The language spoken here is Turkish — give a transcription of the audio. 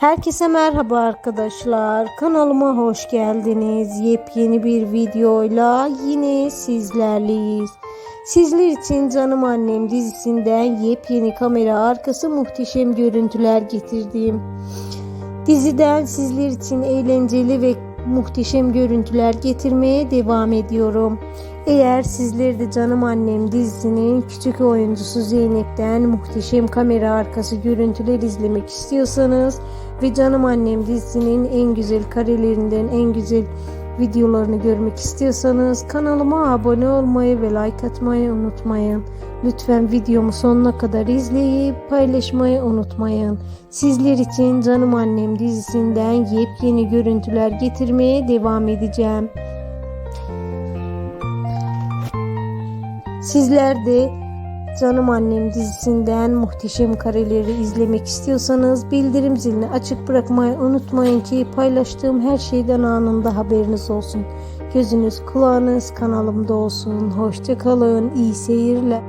Herkese merhaba arkadaşlar. Kanalıma hoş geldiniz. Yepyeni bir videoyla yine sizlerleyiz. Sizler için Canım Annem dizisinden yepyeni kamera arkası muhteşem görüntüler getirdim. Diziden sizler için eğlenceli ve muhteşem görüntüler getirmeye devam ediyorum. Eğer sizler de Canım Annem dizisinin küçük oyuncusu Zeynep'ten muhteşem kamera arkası görüntüler izlemek istiyorsanız ve Canım Annem dizisinin en güzel karelerinden en güzel videolarını görmek istiyorsanız kanalıma abone olmayı ve like atmayı unutmayın. Lütfen videomu sonuna kadar izleyip paylaşmayı unutmayın. Sizler için Canım Annem dizisinden yepyeni görüntüler getirmeye devam edeceğim. Sizler de Canım Annem dizisinden muhteşem kareleri izlemek istiyorsanız bildirim zilini açık bırakmayı unutmayın ki paylaştığım her şeyden anında haberiniz olsun. Gözünüz kulağınız kanalımda olsun. Hoşçakalın. iyi seyirler.